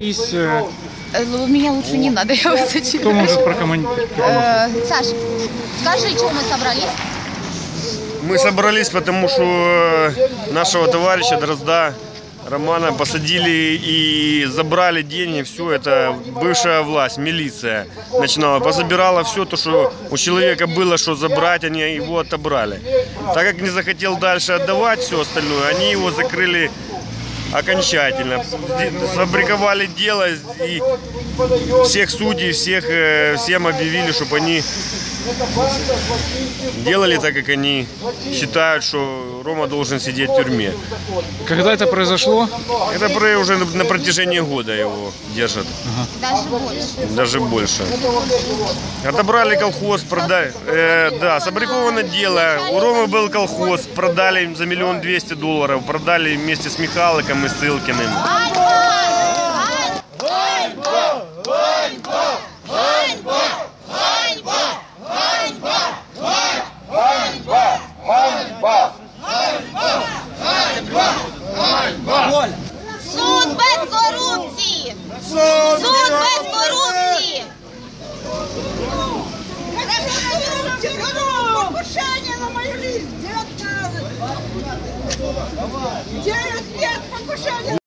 Из, э, Э, ну, Меня лучше не надо, я вас кто зачем. может прокомментировать? Э, Саш, скажи, что мы собрались? Мы собрались, потому что нашего товарища Дрозда Романа посадили и забрали деньги. Все это бывшая власть, милиция начинала. Позабирала все то, что у человека было, что забрать, они его отобрали. Так как не захотел дальше отдавать все остальное, они его закрыли окончательно. Сфабриковали дело и всех судей, всех, э, всем объявили, чтобы они делали так, как они считают, что Рома должен сидеть в тюрьме. Когда это произошло? Это уже на- протяжении года его держат, Даже больше. даже больше. Отобрали колхоз, продали, э, да, сфабриковано дело. У Ромы был колхоз, продали им за миллион двести долларов, продали вместе с Михалыком и Сылкиным. Ганьба! Ганьба! Ганьба! Ганьба! Суд без корупції! Суд, Суд без корупції! Покушение на мою жизнь! Девять лет! Девять лет покушения!